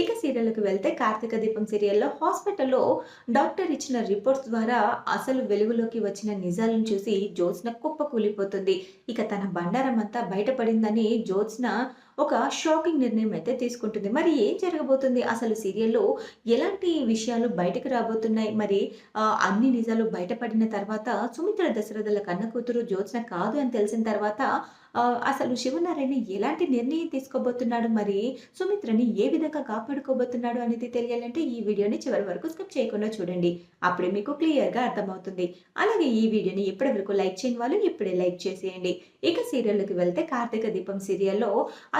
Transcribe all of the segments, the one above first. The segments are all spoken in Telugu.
ఇక సీరియల్కి వెళ్తే కార్తీక దీపం సీరియల్లో హాస్పిటల్లో డాక్టర్ ఇచ్చిన రిపోర్ట్స్ ద్వారా అసలు వెలుగులోకి వచ్చిన నిజాలను చూసి జ్యోత్స్న కుప్ప కూలిపోతుంది. ఇక తన బండారం అంతా బయటపడిందని జ్యోత్స్న ఒక షాకింగ్ నిర్ణయం అయితే తీసుకుంటుంది. మరి ఏం జరగబోతుంది? అసలు సీరియల్లో ఎలాంటి విషయాలు బయటకు రాబోతున్నాయి? మరి అన్ని నిజాలు బయటపడిన తర్వాత సుమిత్ర దశరథుల కన్న కూతురు జ్యోత్స్న కాదు అని తెలిసిన తర్వాత అసలు శివనారాయణ ఎలాంటి నిర్ణయం తీసుకోబోతున్నాడు మరి? సుమిత్రని ఏ విధంగా కాపాడుకోబోతున్నాడు అనేది తెలియాలంటే ఈ వీడియోని చివరి వరకు స్కిప్ చేయకుండా చూడండి. అప్పుడే మీకు క్లియర్గా అర్థమవుతుంది. అలాగే ఈ వీడియోని ఇప్పటివరకు లైక్ చేయని వాళ్ళు ఇప్పుడే లైక్ చేసేయండి. ఇక సీరియల్లోకి వెళ్తే కార్తీక దీపం సీరియల్లో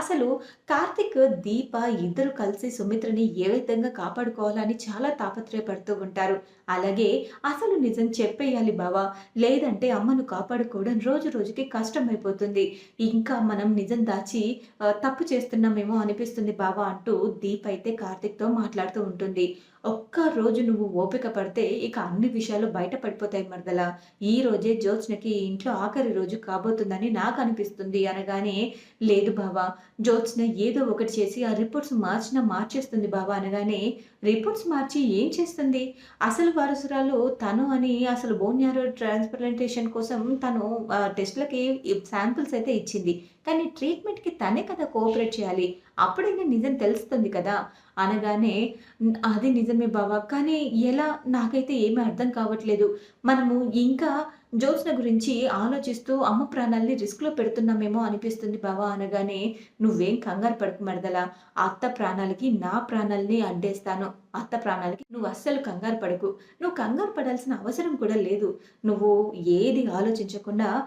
అసలు కార్తీక్ దీప ఇద్దరు కలిసి సుమిత్రని ఏ విధంగా కాపాడుకోవాలని చాలా తాపత్రయపడుతూ ఉంటారు. అలాగే అసలు నిజం చెప్పేయాలి బావా. లేదంటే అమ్మను కాపాడుకోవడం రోజు రోజుకి కష్టమైపోతుంది. ఇంకా మనం నిజం దాచి తప్పు చేస్తున్నామేమో అనిపిస్తుంది బావా అంటూ దీప్ అయితే కార్తిక్తో మాట్లాడుతూ ఉంటుంది. ఒక్క రోజు నువ్వు ఓపిక పడితే ఇక అన్ని విషయాలు బయట పడిపోతాయి మరదల. ఈ రోజే జ్యోత్స్నకి ఇంట్లో ఆఖరి రోజు కాబోతుందని నాకు అనిపిస్తుంది అనగానే లేదు బావా జ్యోత్స్న ఏదో ఒకటి చేసి ఆ రిపోర్ట్స్ మార్చినా మార్చేస్తుంది బావా అనగానే రిపోర్ట్స్ మార్చి ఏం చేస్తుంది? అసలు వారసురాలు తను అని అసలు బోన్ యారో ట్రాన్స్ప్లాంటేషన్ కోసం తను ఆ, టెస్ట్లకి శాంపిల్స్ అయితే ఇచ్చింది. కానీ ట్రీట్మెంట్కి తనే కదా కోఆపరేట్ చేయాలి. అప్పుడైనా నిజం తెలుస్తుంది కదా? అనగానే అది నిజమే బావా. కానీ ఎలా? నాకైతే ఏమీ అర్థం కావట్లేదు. మనము ఇంకా జోత్స్న గురించి ఆలోచిస్తూ అమ్మ ప్రాణాల్ని రిస్క్లో పెడుతున్నామేమో అనిపిస్తుంది బావా. అనగానే నువ్వేం కంగారు పడకు మరదలా. అత్త ప్రాణాలకి నా ప్రాణాలని అడ్డేస్తాను అత్త ప్రాణాలకి నువ్వు అస్సలు కంగారు పడకు. నువ్వు కంగారు పడాల్సిన అవసరం కూడా లేదు. నువ్వు ఏది ఆలోచించకుండా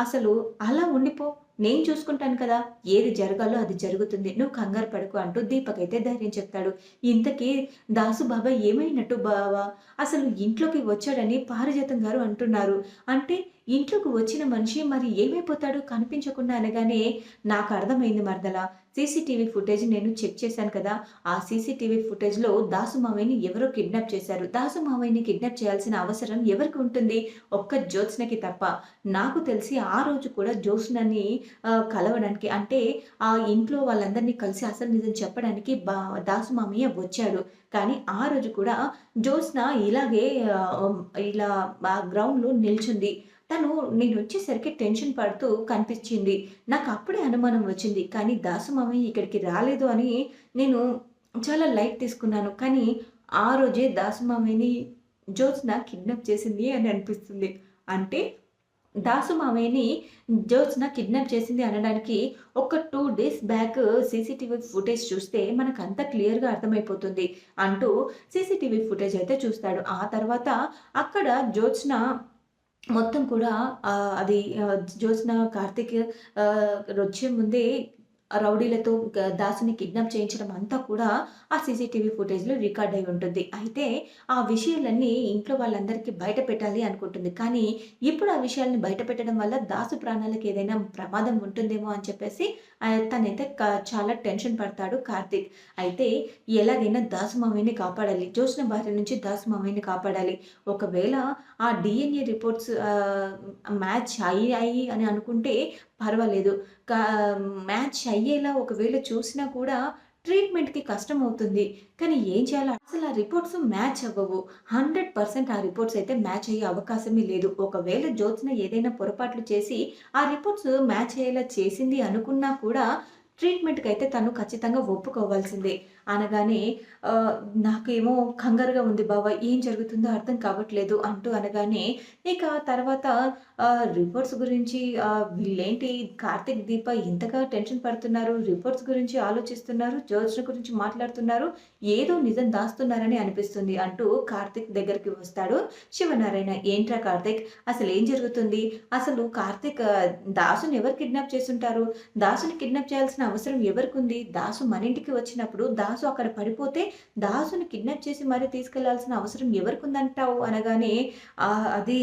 అసలు అలా ఉండిపో. నేను చూసుకుంటాను కదా ఏది జరగాలో అది జరుగుతుంది. నువ్వు కంగారు పడకు అంటూ దీపక్ అయితే ధైర్యం చెప్తాడు. ఇంతకీ దాసు బాబా ఏమైనట్టు బావా? అసలు ఇంట్లోకి వచ్చాడని పారిజాతం గారు అంటున్నారు. అంటే ఇంట్లోకి వచ్చిన మనిషి మరి ఏమైపోతాడు కనిపించకుండా అనగానే నాకు అర్థమైంది మరదల. సీసీటీవీ ఫుటేజ్ నేను చెక్ చేశాను కదా. ఆ సీసీటీవీ ఫుటేజ్లో దాసు మావయ్యని ఎవరో కిడ్నాప్ చేశారు. దాసు మావయ్యని కిడ్నాప్ చేయాల్సిన అవసరం ఎవరికి ఉంటుంది? ఒక్క జ్యోత్స్నకి తప్ప. నాకు తెలిసి ఆ రోజు కూడా జ్యోత్స్నని కలవడానికి అంటే ఆ ఇంట్లో వాళ్ళందరినీ కలిసి అసలు నిజం చెప్పడానికి బా దాసు మామయ్య వచ్చాడు. కానీ ఆ రోజు కూడా జ్యోత్స్న ఇలాగే ఇలా గ్రౌండ్లో నిల్చుంది. తను నేను వచ్చేసరికి టెన్షన్ పడుతూ కనిపించింది. నాకు అప్పుడే అనుమానం వచ్చింది. కానీ దాసుమామయ్య ఇక్కడికి రాలేదు అని నేను చాలా లైట్ తీసుకున్నాను. కానీ ఆ రోజే దాసు మామయ్యని జ్యోత్స్న కిడ్నాప్ చేసింది అని అనిపిస్తుంది. అంటే దాసు మామయ్యని జ్యోత్స్న కిడ్నాప్ చేసింది అనడానికి ఒక two days back CCTV footage చూస్తే మనకు అంతా క్లియర్గా అర్థమైపోతుంది అంటూ సీసీటీవీ ఫుటేజ్ అయితే చూస్తాడు. ఆ తర్వాత అక్కడ జ్యోత్స్న మొత్తం కూడా అది జ్యోత్స్న కార్తిక్ వచ్చే ముందే రౌడీలతో దాసుని కిడ్నాప్ చేయించడం అంతా కూడా ఆ సీసీటీవీ ఫుటేజ్లో రికార్డ్ అయి ఉంటుంది. అయితే ఆ విషయాలన్నీ ఇంట్లో వాళ్ళందరికీ బయట పెట్టాలి అనుకుంటుంది. కానీ ఇప్పుడు ఆ విషయాల్ని బయట పెట్టడం వల్ల దాసు ప్రాణాలకు ఏదైనా ప్రమాదం ఉంటుందేమో అని చెప్పేసి తనైతే చాలా టెన్షన్ పడతాడు కార్తిక్. అయితే ఎలాగైనా దాసు మామయ్యని కాపాడాలి. జోసిన భార్య నుంచి దాసు మామయ్యని కాపాడాలి. ఒకవేళ ఆ డిఎన్ఏ రిపోర్ట్స్ మ్యాచ్ అయ్యాయి అని అనుకుంటే పర్వాలేదు. మ్యాచ్ అయ్యేలా ఒకవేళ చూసినా కూడా ట్రీట్మెంట్కి కష్టం అవుతుంది కానీ ఏం చేయాలి అసలు ఆ రిపోర్ట్స్ మ్యాచ్ అవ్వవు. హండ్రెడ్ పర్సెంట్ ఆ రిపోర్ట్స్ అయితే మ్యాచ్ అయ్యే అవకాశమే లేదు. ఒకవేళ జ్యోత్స్న ఏదైనా పొరపాట్లు చేసి ఆ రిపోర్ట్స్ మ్యాచ్ అయ్యేలా చేసింది అనుకున్నా కూడా ట్రీట్మెంట్కి అయితే తను ఖచ్చితంగా ఒప్పుకోవాల్సిందే. అనగానే నాకేమో కంగారుగా ఉంది బాబా ఏం జరుగుతుందో అర్థం కావట్లేదు అంటూ అనగానే ఇక తర్వాత రిపోర్ట్స్ గురించి ఆ, వీళ్ళేంటి? కార్తిక్ దీప ఇంతగా టెన్షన్ పడుతున్నారు రిపోర్ట్స్ గురించి ఆలోచిస్తున్నారు జ్యోత్స్న గురించి మాట్లాడుతున్నారు ఏదో నిజం దాస్తున్నారని అనిపిస్తుంది అంటూ కార్తిక్ దగ్గరికి వస్తాడు. శివనారాయణ ఏంట్రా కార్తిక్? అసలు ఏం జరుగుతుంది? అసలు కార్తిక్ దాసుని ఎవరు కిడ్నాప్ చేస్తుంటారు? దాసుని కిడ్నాప్ చేయాల్సిన అవసరం ఎవరికి ఉంది దాసు మన ఇంటికి వచ్చినప్పుడు దాసు అక్కడ పడిపోతే దాసుని కిడ్నాప్ చేసి మరీ తీసుకెళ్ళాల్సిన అవసరం ఎవరికి ఉందంటావు అనగానే అది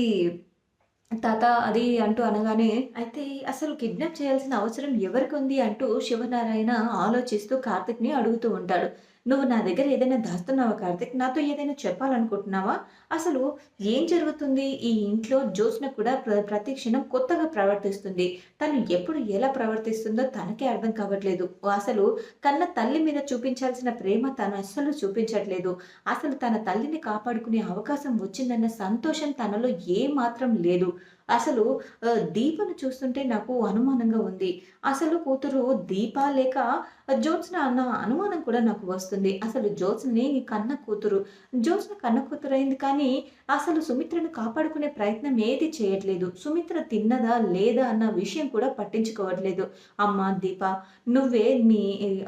తాత అది అంటూ అనగానే అయితే అసలు కిడ్నాప్ చేయాల్సిన అవసరం ఎవరికి ఉంది? అంటూ శివనారాయణ ఆలోచిస్తూ కార్తిక్ని అడుగుతూ ఉంటాడు. నువ్వు నా దగ్గర ఏదైనా దాస్తున్నావా కార్తిక్? నాతో ఏదైనా చెప్పాలనుకుంటున్నావా? అసలు ఏం జరుగుతుంది? ఈ ఇంట్లో జ్యోత్స్న కూడా ప్ర ప్రతి క్షణం కొత్తగా ప్రవర్తిస్తుంది. తను ఎప్పుడు ఎలా ప్రవర్తిస్తుందో తనకే అర్థం కావట్లేదు. అసలు కన్న తల్లి మీద చూపించాల్సిన ప్రేమ తను అస్సలు చూపించట్లేదు. అసలు తన తల్లిని కాపాడుకునే అవకాశం వచ్చిందన్న సంతోషం తనలో ఏ మాత్రం లేదు. అసలు దీపను చూస్తుంటే నాకు అనుమానంగా ఉంది. అసలు కూతురు దీప లేక జ్యోత్స్న అన్న అనుమానం కూడా నాకు వస్తుంది. అసలు జ్యోత్స్నని కన్న కూతురు. జ్యోత్స్న కన్న కూతురు అయింది కానీ, అసలు సుమిత్రను కాపాడుకునే ప్రయత్నం ఏది చేయట్లేదు. సుమిత్ర తిన్నదా? లేదా? అన్న విషయం కూడా పట్టించుకోవట్లేదు. అమ్మ దీప నువ్వే నీ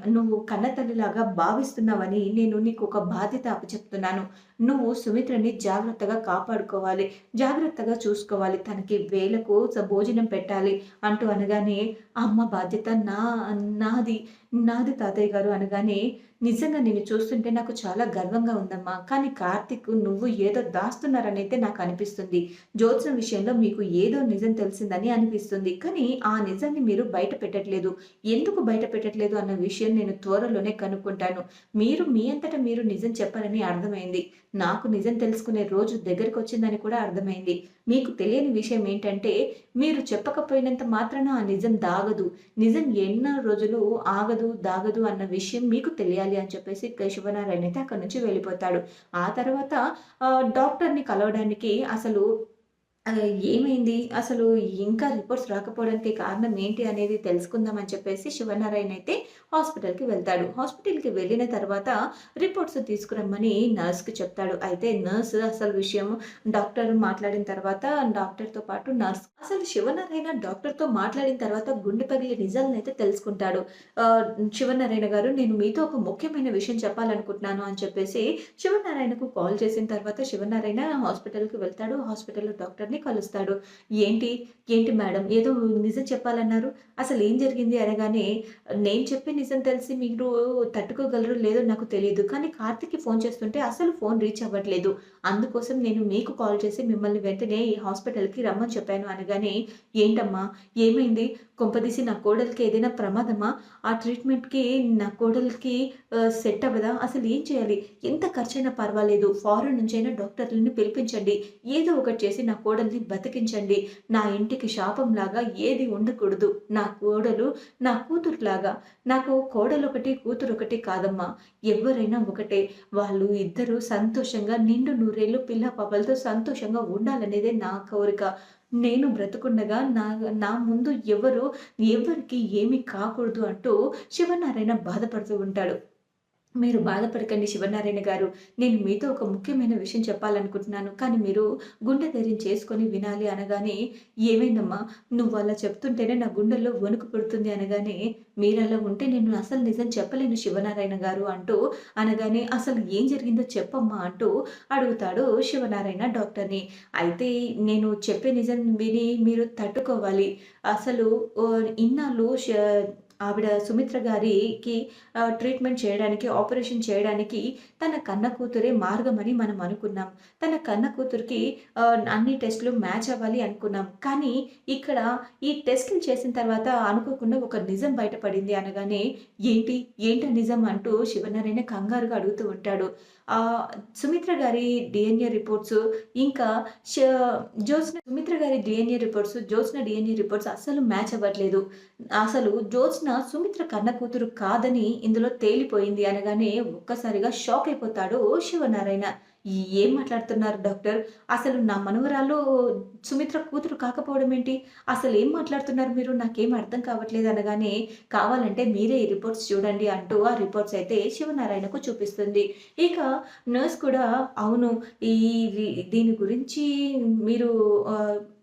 నువ్వు కన్నతల్లిలాగా భావిస్తున్నావని నేను నీకు ఒక బాధ్యత అప్పచెప్తున్నాను. నువ్వు సుమిత్రని జాగ్రత్తగా కాపాడుకోవాలి. జాగ్రత్తగా చూసుకోవాలి. తన తనకి వేలకు భోజనం పెట్టాలి అంటూ అనగానే, అమ్మ బాధ్యత నా నాది. నాది తాతయ్య గారు అనగానే, నిజంగా నిన్ను చూస్తుంటే నాకు చాలా గర్వంగా ఉందమ్మా. కానీ కార్తీక్ నువ్వు ఏదో దాస్తున్నారనైతే నాకనిపిస్తుంది. జ్యోత్స్న విషయంలో మీకు ఏదో నిజం తెలిసిందని అనిపిస్తుంది. కానీ ఆ నిజాన్ని మీరు బయట పెట్టట్లేదు. ఎందుకు బయట పెట్టట్లేదు అన్న విషయం నేను త్వరలోనే కనుక్కుంటాను. మీరు మీ అంతట మీరు నిజం చెప్పారని అర్థమైంది. నాకు నిజం తెలుసుకునే రోజు దగ్గరకొచ్చిందని కూడా అర్థమైంది. మీకు తెలియని విషయం ఏంటంటే, మీరు చెప్పకపోయినంత మాత్రాన ఆ నిజం దాగదు. నిజం ఎన్నో రోజులు ఆగదు, దాగదు అన్న విషయం మీకు తెలియాలి అని చెప్పేసి కేశవనారాయణ శివనారాయణ అయితే అక్కడి నుంచి వెళ్ళిపోతాడు. ఆ తర్వాత డాక్టర్‌ని కలవడానికి అసలు ఏమైంది? అసలు ఇంకా రిపోర్ట్స్ రాకపోవడానికి కారణం ఏంటి అనేది తెలుసుకుందాం అని చెప్పేసి శివనారాయణ అయితే హాస్పిటల్‌కి వెళ్తాడు. హాస్పిటల్‌కి వెళ్ళిన తర్వాత రిపోర్ట్స్ తీసుకురమ్మని నర్స్‌కి చెప్తాడు. అయితే నర్స్ అసలు విషయం డాక్టర్ మాట్లాడిన తర్వాత డాక్టర్‌తో పాటు నర్స్ అసలు శివనారాయణ డాక్టర్‌తో మాట్లాడిన తర్వాత గుండె పగిలే అయితే తెలుసుకుంటాడు. శివనారాయణ గారు నేను మీతో ఒక ముఖ్యమైన విషయం చెప్పాలనుకుంటున్నాను అని చెప్పేసి శివనారాయణకు కాల్ చేసిన తర్వాత శివనారాయణ హాస్పిటల్‌కి వెళ్తాడు. హాస్పిటల్‌లో డాక్టర్‌ని కలుస్తాడు. ఏంటి? ఏంటి మేడం ఏదో నిజం చెప్పాలన్నారు. అసలు ఏం జరిగింది అనగానే, నేను చెప్పే నిజం తెలిసి మీరు తట్టుకోగలరు లేదో నాకు తెలియదు కానీ కార్తిక్కి ఫోన్ చేస్తుంటే అసలు ఫోన్ రీచ్ అవ్వట్లేదు. అందుకోసం నేను మీకు కాల్ చేసి మిమ్మల్ని వెంటనే ఈ హాస్పిటల్‌కి రమ్మని చెప్పాను అనగానే, ఏంటమ్మా? ఏమైంది? కొంపదీసి నా కోడలికి ఏదైనా ప్రమాదమా? ఆ ట్రీట్మెంట్‌కి నా కోడలికి సెట్ అవ్వదా? అసలు ఏం చేయాలి? ఎంత ఖర్చైనా పర్వాలేదు. ఫారెన్ నుంచైనా డాక్టర్‌లని పిలిపించండి. ఏదో ఒకటి చేసి నా కోడల్ని బతికించండి. నా ఇంటికి శాపంలాగా ఏది ఉండకూడదు. నా కోడలు నా కూతురులాగా. నాకు కోడలు ఒకటి కూతురు ఒకటి కాదమ్మా. ఎవరైనా ఒకటే. వాళ్ళు ఇద్దరూ సంతోషంగా నిండు నూరేళ్ళు పిల్ల పాపలతో సంతోషంగా ఉండాలనేదే నా కోరిక. నేను బ్రతుకుండగా నా నా ముందు ఎవరు ఎవరికి ఏమీ కాకూడదు అంటూ శివనారాయణ బాధపడుతూ ఉంటాడు. మీరు బాధపడకండి శివనారాయణ గారు. నేను మీతో ఒక ముఖ్యమైన విషయం చెప్పాలనుకుంటున్నాను. కానీ మీరు గుండె ధైర్యం చేసుకొని వినాలి అనగానే, ఏమైందమ్మా? నువ్వు అలా చెప్తుంటేనే నా గుండెల్లో వణుకు పుడుతుంది అనగానే, మీరలా ఉంటే నేను అసలు నిజం చెప్పలేను శివనారాయణ గారు అంటూ అనగానే, అసలు ఏం జరిగిందో చెప్పమ్మా అంటూ అడుగుతాడు శివనారాయణ డాక్టర్‌ని. అయితే నేను చెప్పే నిజం విని మీరు తట్టుకోవాలి. అసలు ఇన్నాళ్ళు ఆవిడ సుమిత్ర గారికి ట్రీట్మెంట్ చేయడానికి, ఆపరేషన్ చేయడానికి తన కన్న కూతురే మార్గమని మనం అనుకున్నాం. తన కన్న కూతురికి అన్ని టెస్ట్‌లు మ్యాచ్ అవ్వాలి అనుకున్నాం. కానీ ఇక్కడ ఈ టెస్ట్‌లు చేసిన తర్వాత అనుకోకుండా ఒక నిజం పడింది అనగానే, ఏంటి? ఏంటి నిజం? అంటూ శివనారాయణ కంగారుగా అడుగుతూ ఉంటాడు. ఆ సుమిత్ర గారి డిఎన్ఏ రిపోర్ట్స్ ఇంకా ష జ్యోత్స్న సుమిత్ర గారి DNA reports, Jyotsna DNA reports అస్సలు మ్యాచ్ అవ్వట్లేదు. అసలు జ్యోత్స్న సుమిత్ర కన్న కూతురు కాదని ఇందులో తేలిపోయింది అనగానే ఒక్కసారిగా షాక్ అయిపోతాడు శివనారాయణ. ఏం మాట్లాడుతున్నారు డాక్టర్? అసలు నా మనవరాలు సుమిత్ర కూతురు కాకపోవడం ఏంటి? ఏం మాట్లాడుతున్నారు మీరు? నాకేం అర్థం కావట్లేదు అనగానే, కావాలంటే మీరే ఈ రిపోర్ట్స్ చూడండి అంటూ ఆ రిపోర్ట్స్ అయితే శివనారాయణకు చూపిస్తుంది. ఇక నర్స్ కూడా అవును ఈ దీని గురించి మీరు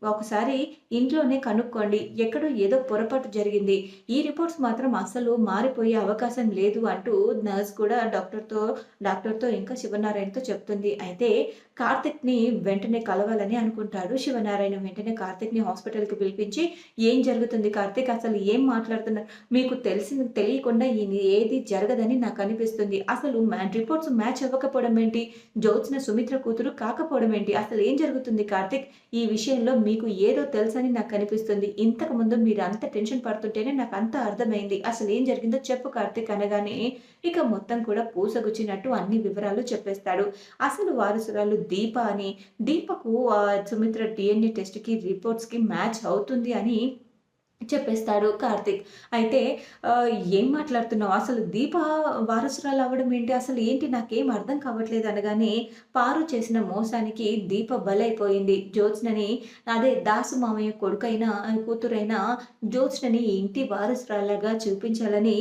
ఒకసారి ఇంట్లోనే కనుక్కోండి. ఎక్కడో ఏదో పొరపాటు జరిగింది. ఈ రిపోర్ట్స్ మాత్రం అసలు మారిపోయే అవకాశం లేదు అంటూ నర్స్ కూడా డాక్టర్‌తో డాక్టర్‌తో ఇంకా శివనారాయణతో చెప్తుంది. అయితే కార్తిక్‌ని వెంటనే కలవాలని అనుకుంటాడు శివనారాయణ. వెంటనే కార్తిక్‌ని హాస్పిటల్‌కి పిలిపించి, "ఏం జరుగుతుంది కార్తిక్? అసలు ఏం మాట్లాడుతున్నారు? మీకు తెలిసి తెలియకుండా ఈని ఏది జరగదని నాకు అనిపిస్తుంది అసలు మ్యా రిపోర్ట్స్ మ్యాచ్ అవ్వకపోవడం ఏంటి? జ్యోత్స్న సుమిత్ర కూతురు కాకపోవడం ఏంటి? అసలు ఏం జరుగుతుంది కార్తిక్? ఈ విషయంలో మీ మీకు ఏదో తెలుసని నాకు అనిపిస్తుంది ఇంతకు ఇంతకుముందు మీరు అంత టెన్షన్ పడుతుంటేనే నాకు అంత అర్థమైంది. అసలు ఏం జరిగిందో చెప్పు కార్తీక్ అనగానే ఇక మొత్తం కూడా పూసగుచ్చినట్టు అన్ని వివరాలు చెప్పేస్తాడు. అసలు వారసురాలు దీప అని, దీపకు సుమిత్ర డిఎన్ఏ టెస్ట్‌కి రిపోర్ట్స్‌కి మ్యాచ్ అవుతుంది అని చెప్పేస్తాడు కార్తిక్. అయితే "ఏం మాట్లాడుతున్నావు? అసలు దీప వారసురాలు అవ్వడం ఏంటి? అసలు ఏంటి నాకేం అర్థం కావట్లేదు" అనగానే పారు చేసిన మోసానికి దీప బలైపోయింది. జ్యోత్స్నని అదే దాసు మామయ్య కొడుకైన కూతురైన జ్యోత్స్నని ఇంటి వారసురాలుగా చూపించాలని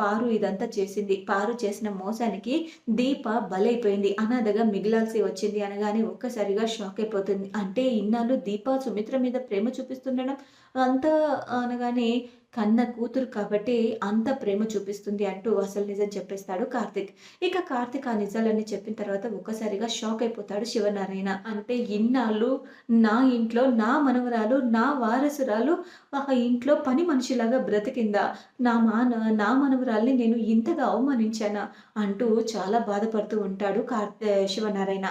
పారు ఇదంతా చేసింది. పారు చేసిన మోసానికి దీప బలైపోయింది. అనాథగా మిగిలాల్సి వచ్చింది అనగానే ఒక్కసారిగా షాక్ అయిపోతుంది. అంటే ఇన్నాళ్ళు దీప సుమిత్ర మీద ప్రేమ చూపిస్తుండడం అంత అనగానే కన్న కూతురు కాబట్టి అంత ప్రేమ చూపిస్తుంది అంటూ అసలు నిజం చెప్పేస్తాడు కార్తిక్. ఇక కార్తిక్ ఆ నిజాలన్నీ చెప్పిన తర్వాత ఒక్కసారిగా షాక్ అయిపోతాడు శివనారాయణ. అంటే ఇన్నాళ్ళు నా ఇంట్లో నా మనవరాలు, నా వారసురాలు ఆ ఇంట్లో పని మనిషిలాగా బ్రతికిందా? నా మాన నా మనవరాల్ని నేను ఇంతగా అవమానించానా? అంటూ చాలా బాధపడుతూ ఉంటాడు కార్తి శివనారాయణ.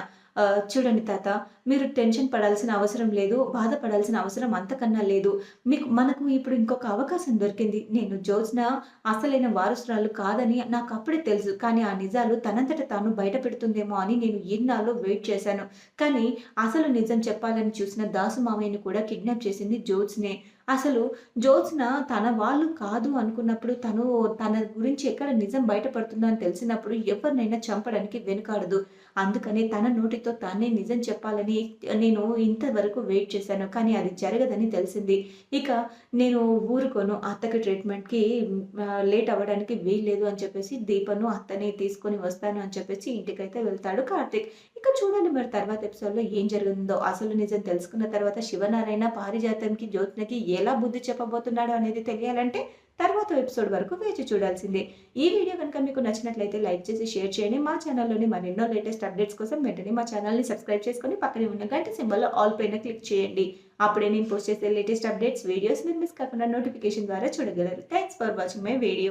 చూడండి తాత మీరు టెన్షన్ పడాల్సిన అవసరం లేదు. బాధపడాల్సిన అవసరం అంతకన్నా లేదు. మీకు మనకు ఇప్పుడు ఇంకొక అవకాశం దొరికింది. నేను జ్యోత్స్న అసలైన వారసురాలు కాదని నాకు అప్పుడే తెలుసు. కానీ ఆ నిజాలు తనంతట తాను బయట పెడుతుందేమో అని నేను ఇన్నాళ్ళు వెయిట్ చేశాను. కానీ అసలు నిజం చెప్పాలని చూసిన దాసు మామయ్యని కూడా కిడ్నాప్ చేసింది జ్యోత్స్నే. అసలు జ్యోత్స్న తన వాళ్ళు కాదు అనుకున్నప్పుడు తను తన గురించి ఎక్కడ నిజం బయటపడుతుందని అని తెలిసినప్పుడు ఎవరినైనా చంపడానికి వెనుకాడదు. అందుకనే తన నోటితో తానే నిజం చెప్పాలని నేను ఇంతవరకు వెయిట్ చేశాను. కానీ అది జరగదని తెలిసింది. ఇక నేను ఊరుకోను. అత్తకి ట్రీట్మెంట్‌కి లేట్ అవ్వడానికి వీల్లేదు అని చెప్పేసి దీపను అత్తని తీసుకొని వస్తాను అని చెప్పేసి ఇంటికైతే వెళ్తాడు కార్తిక్. ఇంకా చూడండి మరి తర్వాత ఎపిసోడ్‌లో ఏం జరిగిందో. అసలు నిజం తెలుసుకున్న తర్వాత శివనారాయణ పారిజాతంకి, జ్యోత్నకి ఎలా బుద్ధి చెప్పబోతున్నాడో అనేది తెలియాలంటే తర్వాత ఎపిసోడ్ వరకు వేచి చూడాల్సిందే. ఈ వీడియో గనుక మీకు నచ్చినట్లయితే లైక్ చేసి షేర్ చేయండి. మా ఛానల్‌లోని మరెన్నో లేటెస్ట్ అప్డేట్స్ కోసం వెంటనే మా ఛానల్‌ని సబ్స్క్రైబ్ చేసుకొని పక్కనే ఉన్న గంట సింబల్‌లో ఆల్ పైన క్లిక్ చేయండి. అప్పుడే నేను పోస్ట్ చేసే లేటెస్ట్ అప్డేట్స్, వీడియోస్ మీరు మిస్ కాకుండా నోటిఫికేషన్ ద్వారా చూడగలరు. Thanks for watching my video.